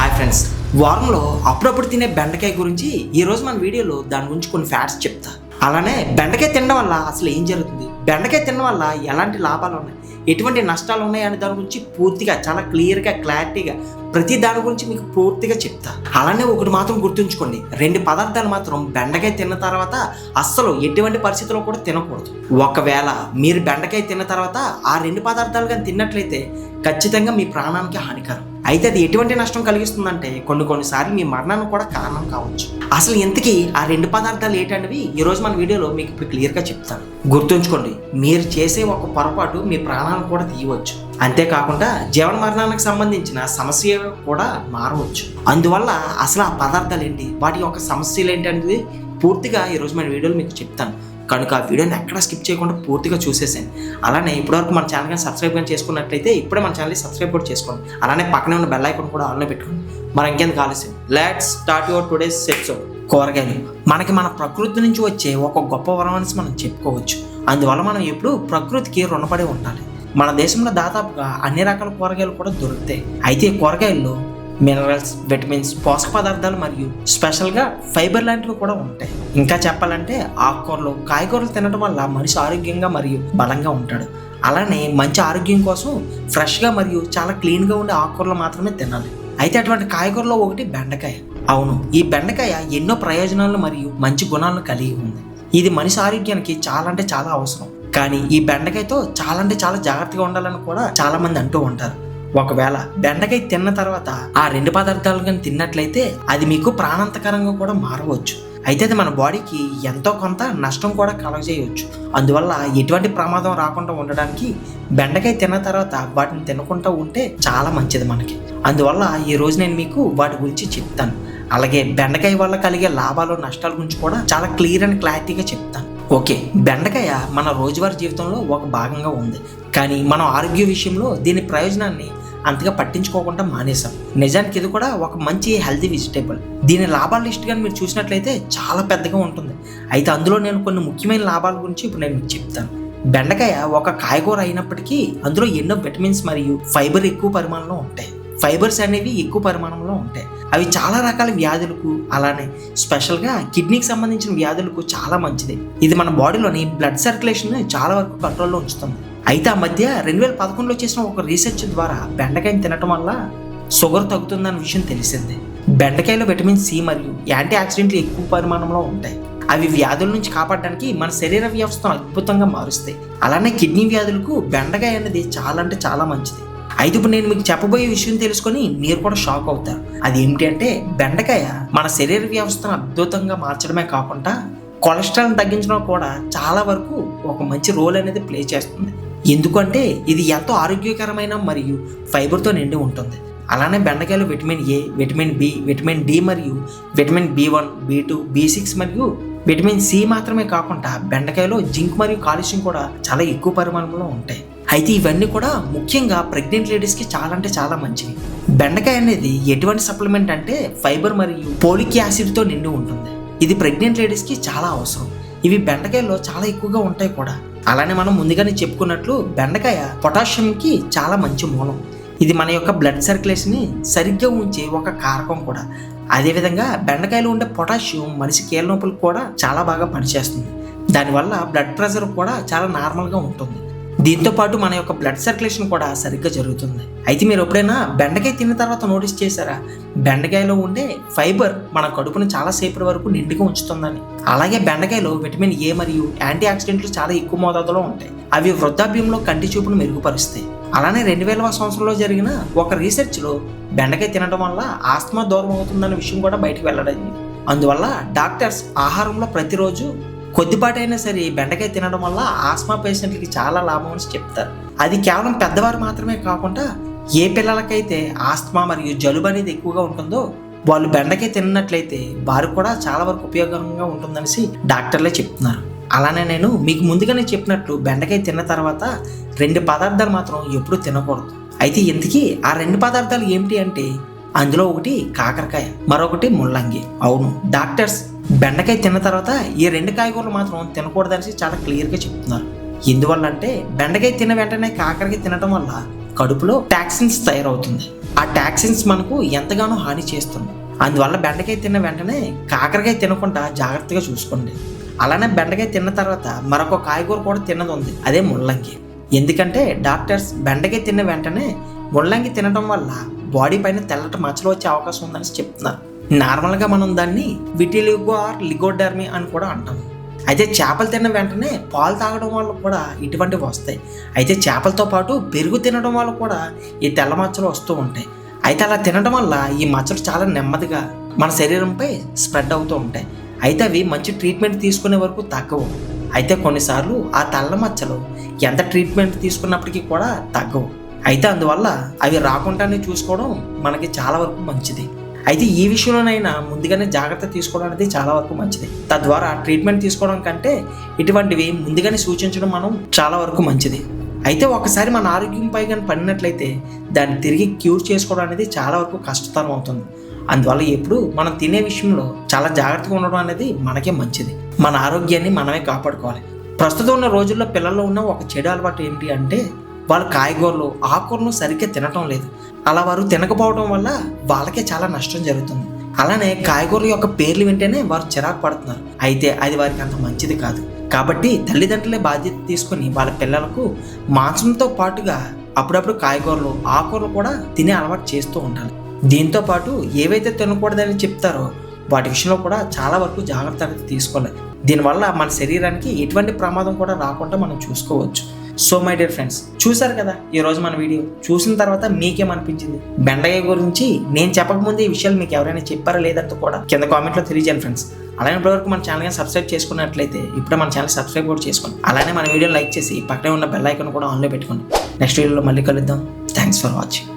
Hi friends వారంలో అప్పుడప్పుడు తినే బెండకాయ గురించి ఈరోజు మన వీడియోలో దాని గురించి కొన్ని ఫ్యాట్స్ చెప్తా. అలానే బెండకాయ తినడం వల్ల అసలు ఏం జరుగుతుంది? బెండకాయ తినడం వల్ల ఎలాంటి లాభాలు ఉన్నాయి? ఎటువంటి నష్టాలు ఉన్నాయి అనే దాని గురించి పూర్తిగా చాలా క్లియర్గా క్లారిటీగా ప్రతి దాని గురించి మీకు పూర్తిగా చెప్తా. అలానే ఒకటి మాత్రం గుర్తుంచుకోండి రెండు పదార్థాలు మాత్రం బెండకాయ తిన్న తర్వాత అస్సలు ఎటువంటి పరిస్థితుల్లో కూడా తినకూడదు. ఒకవేళ మీరు బెండకాయ తిన్న తర్వాత ఆ రెండు పదార్థాలు కానీ తిన్నట్లయితే ఖచ్చితంగా మీ ప్రాణానికి హానికరం. అయితే అది ఎటువంటి నష్టం కలిగిస్తుందంటే కొన్ని కొన్నిసార్లు మీ మరణానికి కూడా కారణం కావచ్చు. అసలు ఇంతకీ ఆ రెండు పదార్థాలు ఏంటనేవి ఈ రోజు మన వీడియోలో మీకు ఇప్పుడు క్లియర్గా చెప్తాను. గుర్తుంచుకోండి మీరు చేసే ఒక పొరపాటు మీ ప్రాణాలను కూడా తీయవచ్చు. అంతేకాకుండా జీవన మరణానికి సంబంధించిన సమస్య కూడా మారవచ్చు. అందువల్ల అసలు ఆ పదార్థాలు ఏంటి? వాటి యొక్క సమస్యలు ఏంటి అనేది పూర్తిగా ఈరోజు మన వీడియోలో మీకు చెప్తాను. కనుక ఆ వీడియోని ఎక్కడ స్కిప్ చేయకుండా పూర్తిగా చూసేసాను అలానే ఇప్పటివరకు మన ఛానల్ కానీ సబ్స్క్రైబ్ కానీ చేసుకున్నట్లయితే ఇప్పుడే మన ఛానల్ని సబ్స్క్రైబ్ కూడా చేసుకోండి. అలానే పక్కనే ఉన్న బెల్ ఐకాన్ కూడా ఆన్లో పెట్టుకోండి. మరి ఇంకెందుకు ఆలస్యం? Let's start your today's episode కూరగాయలు. మనకి మన ప్రకృతి నుంచి వచ్చే ఒక గొప్ప వరం అనేసి మనం చెప్పుకోవచ్చు. అందువల్ల మనం ఎప్పుడు ప్రకృతికి రుణపడి ఉండాలి. మన దేశంలో దాదాపుగా అన్ని రకాల కూరగాయలు కూడా దొరుకుతాయి. అయితే కూరగాయల్లో మినరల్స్ విటమిన్స్ పోషక పదార్థాలు మరియు స్పెషల్గా ఫైబర్ లాంటివి కూడా ఉంటాయి. ఇంకా చెప్పాలంటే ఆకుకూరలు కాయగూరలు తినడం వల్ల మనిషి ఆరోగ్యంగా మరియు బలంగా ఉంటాడు. అలానే మంచి ఆరోగ్యం కోసం ఫ్రెష్గా మరియు చాలా క్లీన్గా ఉండే ఆకుకూరలు మాత్రమే తినాలి. అయితే అటువంటి కాయగూరలో ఒకటి బెండకాయ. అవును ఈ బెండకాయ ఎన్నో ప్రయోజనాలు మరియు మంచి గుణాలను కలిగి ఉంది. ఇది మనిషి ఆరోగ్యానికి చాలా అంటే చాలా అవసరం. కానీ ఈ బెండకాయతో చాలా అంటే చాలా జాగ్రత్తగా ఉండాలని కూడా చాలా మంది అంటూ ఉంటారు. ఒకవేళ బెండకాయ తిన్న తర్వాత ఆ రెండు పదార్థాలు కానీ తిన్నట్లయితే అది మీకు ప్రాణాంతకరంగా కూడా మారవచ్చు. అయితే అది మన బాడీకి ఎంతో కొంత నష్టం కూడా కలగజేయవచ్చు అందువల్ల ఎటువంటి ప్రమాదం రాకుండా ఉండడానికి బెండకాయ తిన్న తర్వాత వాటిని తినకుండా ఉంటే చాలా మంచిది మనకి. అందువల్ల ఈ రోజు నేను మీకు వాటి గురించి చెప్తాను. అలాగే బెండకాయ వల్ల కలిగే లాభాలు నష్టాల గురించి కూడా చాలా క్లియర్ అండ్ క్లారిటీగా చెప్తాను. ఓకే బెండకాయ మన రోజువారీ జీవితంలో ఒక భాగంగా ఉంది. కానీ మనం ఆరోగ్య విషయంలో దీని ప్రయోజనాన్ని అంతగా పట్టించుకోకుండా మానేశాం. నిజానికి ఇది కూడా ఒక మంచి హెల్తీ వెజిటేబుల్ దీని లాభాల లిస్ట్ కానీ మీరు చూసినట్లయితే చాలా పెద్దగా ఉంటుంది. అయితే అందులో నేను కొన్ని ముఖ్యమైన లాభాల గురించి ఇప్పుడు నేను మీకు చెప్తాను. బెండకాయ ఒక కాయగూర అయినప్పటికీ అందులో ఎన్నో విటమిన్స్ మరియు ఫైబర్ ఎక్కువ పరిమాణంలో ఉంటాయి. ఫైబర్స్ అనేవి ఎక్కువ పరిమాణంలో ఉంటాయి. అవి చాలా రకాల వ్యాధులకు అలానే స్పెషల్గా కిడ్నీకి సంబంధించిన వ్యాధులకు చాలా మంచిది. ఇది మన బాడీలోని బ్లడ్ సర్క్యులేషన్ చాలా వరకు కంట్రోల్లో ఉంచుతుంది. అయితే ఆ మధ్య రెండు వేల పదకొండులో చేసిన ఒక రీసెర్చ్ ద్వారా బెండకాయని తినటం వల్ల షుగర్ తగ్గుతుందన్న విషయం తెలిసింది. బెండకాయలో విటమిన్ సి మరియు యాంటీ ఆక్సిడెంట్లు ఎక్కువ పరిమాణంలో ఉంటాయి. అవి వ్యాధుల నుంచి కాపాడడానికి మన శరీర వ్యవస్థను అద్భుతంగా మారుస్తాయి. అలానే కిడ్నీ వ్యాధులకు బెండకాయ అనేది చాలా అంటే చాలా మంచిది. అయితే ఇప్పుడు నేను మీకు చెప్పబోయే విషయం తెలుసుకొని మీరు కూడా షాక్ అవుతారు. అది ఏమిటి అంటే బెండకాయ మన శరీర వ్యవస్థను అద్భుతంగా మార్చడమే కాకుండా కొలెస్ట్రాల్ని తగ్గించడం కూడా చాలా వరకు ఒక మంచి రోల్ అనేది ప్లే చేస్తుంది. ఎందుకంటే ఇది ఎంతో ఆరోగ్యకరమైన మరియు ఫైబర్తో నిండి ఉంటుంది. అలానే బెండకాయలో vitamin A vitamin B vitamin D మరియు vitamin B one B two B six మరియు విటమిన్ సి మాత్రమే కాకుండా బెండకాయలో జింక్ మరియు కాల్షియం కూడా చాలా ఎక్కువ పరిమాణంలో ఉంటాయి. అయితే ఇవన్నీ కూడా ముఖ్యంగా ప్రెగ్నెంట్ లేడీస్కి చాలా అంటే చాలా మంచివి. బెండకాయ అనేది ఎటువంటి సప్లిమెంట్ అంటే ఫైబర్ మరియు పోలిక్ యాసిడ్తో నిండి ఉంటుంది. ఇది ప్రెగ్నెంట్ లేడీస్కి చాలా అవసరం. ఇవి బెండకాయలో చాలా ఎక్కువగా ఉంటాయి కూడా. అలానే మనం ముందుగానే చెప్పుకున్నట్లు బెండకాయ పొటాషియంకి చాలా మంచి మూలం. ఇది మన యొక్క బ్లడ్ సర్క్యులేషన్ని సరిగ్గా ఉంచే ఒక కారకం కూడా. అదేవిధంగా బెండకాయలో ఉండే పొటాషియం మనిషి కీళ్ళ నొప్పులకు కూడా చాలా బాగా పనిచేస్తుంది. దానివల్ల బ్లడ్ ప్రెషర్ కూడా చాలా నార్మల్గా ఉంటుంది. దీంతో పాటు మన యొక్క బ్లడ్ సర్క్యులేషన్ కూడా సరిగ్గా జరుగుతుంది. అయితే మీరు ఎప్పుడైనా బెండకాయ తిన్న తర్వాత నోటీస్ చేశారా? బెండకాయలో ఉండే ఫైబర్ మన కడుపును చాలా సేపటి వరకు నిండుగా ఉంచుతుందని. అలాగే బెండకాయలో విటమిన్ ఏ మరియు యాంటీ ఆక్సిడెంట్లు చాలా ఎక్కువ మోతాదులో ఉంటాయి. అవి వృద్ధాప్యంలో కంటి చూపును మెరుగుపరుస్తాయి. అలానే రెండు వేలవ సంవత్సరంలో జరిగిన ఒక రీసెర్చ్లో బెండకాయ తినడం వల్ల ఆస్తమా దూరం అవుతుందన్న విషయం కూడా బయటకు వెల్లడైంది అందువల్ల డాక్టర్స్ ఆహారంలో ప్రతిరోజు కొద్దిపాటైనా సరే బెండకాయ తినడం వల్ల ఆస్మా పేషెంట్లకి చాలా లాభం అని చెప్తారు. అది కేవలం పెద్దవారు మాత్రమే కాకుండా ఏ పిల్లలకైతే ఆస్తమా మరియు జలుబు అనేది ఎక్కువగా ఉంటుందో వాళ్ళు బెండకాయ తిన్నట్లయితే వారు కూడా చాలా వరకు ఉపయోగకరంగా ఉంటుందనేసి డాక్టర్లే చెప్తున్నారు. అలానే నేను మీకు ముందుగానే చెప్పినట్లు బెండకాయ తిన్న తర్వాత రెండు పదార్థాలు మాత్రం ఎప్పుడూ తినకూడదు. అయితే ఇంతకీ ఆ రెండు పదార్థాలు ఏమిటి అంటే అందులో ఒకటి కాకరకాయ మరొకటి ముల్లంగి. అవును డాక్టర్స్ బెండకాయ తిన్న తర్వాత ఈ రెండు కాయగూరలు మాత్రం తినకూడదనేసి చాలా క్లియర్గా చెప్తున్నారు. ఎందువల్ల అంటే బెండకాయ తిన్న వెంటనే కాకరకాయ తినడం వల్ల కడుపులో టాక్సిన్స్ తయారవుతుంది. ఆ టాక్సిన్స్ మనకు ఎంతగానో హాని చేస్తుంది. అందువల్ల బెండకాయ తిన్న వెంటనే కాకరకాయ తినకుండా జాగ్రత్తగా చూసుకోండి. అలానే బెండకాయ తిన్న తర్వాత మరొక కాయగూర కూడా తిన్నది ఉంది అదే ముల్లంగి. ఎందుకంటే డాక్టర్స్ బెండకాయ తిన్న వెంటనే ముల్లంగి తినడం వల్ల బాడీ పైన తెల్లటి మచ్చలు వచ్చే అవకాశం ఉందని చెప్తున్నారు. నార్మల్గా మనం దాన్ని విటిలిగో ఆర్ లిగోడర్మి అని కూడా అంటాము అయితే చేపలు తిన్న వెంటనే పాలు తాగడం వల్ల కూడా ఇటువంటివి వస్తాయి. అయితే చేపలతో పాటు పెరుగు తినడం వల్ల కూడా ఈ తెల్ల మచ్చలు వస్తూ ఉంటాయి. అయితే అలా తినడం వల్ల ఈ మచ్చలు చాలా నెమ్మదిగా మన శరీరంపై స్ప్రెడ్ అవుతూ ఉంటాయి. అయితే అవి మంచి ట్రీట్మెంట్ తీసుకునే వరకు తగ్గవు. అయితే కొన్నిసార్లు ఆ తెల్ల మచ్చలు ఎంత ట్రీట్మెంట్ తీసుకున్నప్పటికీ కూడా తగ్గవు. అయితే అందువల్ల అవి రాకుండానే చూసుకోవడం మనకి చాలా వరకు మంచిది. అయితే ఈ విషయంలోనైనా ముందుగానే జాగ్రత్త తీసుకోవడం అనేది చాలా వరకు మంచిది. తద్వారా ట్రీట్మెంట్ తీసుకోవడం కంటే ఇటువంటివి ముందుగానే సూచించడం మనం చాలా వరకు మంచిది. అయితే ఒకసారి మన ఆరోగ్యంపై కానీ పడినట్లయితే దాన్ని తిరిగి క్యూర్ చేసుకోవడం అనేది చాలా వరకు కష్టతరం అవుతుంది. అందువల్ల ఎప్పుడు మనం తినే విషయంలో చాలా జాగ్రత్తగా ఉండడం అనేది మనకే మంచిది. మన ఆరోగ్యాన్ని మనమే కాపాడుకోవాలి. ప్రస్తుతం ఉన్న రోజుల్లో పిల్లల్లో ఉన్న ఒక చెడు అలవాటు ఏంటి అంటే వాళ్ళు కాయగూరలు ఆకుకూరలు సరిగ్గా తినటం లేదు. అలా వారు తినకపోవడం వల్ల వాళ్ళకే చాలా నష్టం జరుగుతుంది. అలానే కాయగూరల యొక్క పేర్లు వింటేనే వారు చిరాకు పడుతున్నారు. అయితే అది వారికి అంత మంచిది కాదు. కాబట్టి తల్లిదండ్రులే బాధ్యత తీసుకొని వాళ్ళ పిల్లలకు మాంసంతో పాటుగా అప్పుడప్పుడు కాయగూరలు ఆకుకూరలు కూడా తినే అలవాటు చేస్తూ ఉండాలి. దీంతో పాటు ఏవైతే తినకూడదని చెప్తారో వాటి విషయంలో కూడా చాలా వరకు జాగ్రత్త అనేది తీసుకోవాలి. దీనివల్ల మన శరీరానికి ఎటువంటి ప్రమాదం కూడా రాకుండా మనం చూసుకోవచ్చు. సో మై డియర్ ఫ్రెండ్స్ చూసారు కదా ఈ రోజు మన వీడియో? చూసిన తర్వాత మీకేమనిపించింది? బెండకాయ గురించి నేను చెప్పకముందే ఈ విషయాలు మీకు ఎవరైనా చెప్పారా లేదంటే కూడా కింద కామెంట్లో తెలియజేయండి ఫ్రెండ్స్. అలానే ఇప్పటివరకు మన ఛానల్ సబ్స్క్రైబ్ చేసుకున్నట్లయితే ఇప్పుడే మన ఛానల్ సబ్స్క్రైబ్ కూడా చేసుకోండి. అలానే మన వీడియో లైక్ చేసి పక్కనే ఉన్న బెల్ ఐకాన్ కూడా ఆన్లో పెట్టుకోండి. నెక్స్ట్ వీడియోలో మళ్ళీ కలుద్దాం. Thanks for watching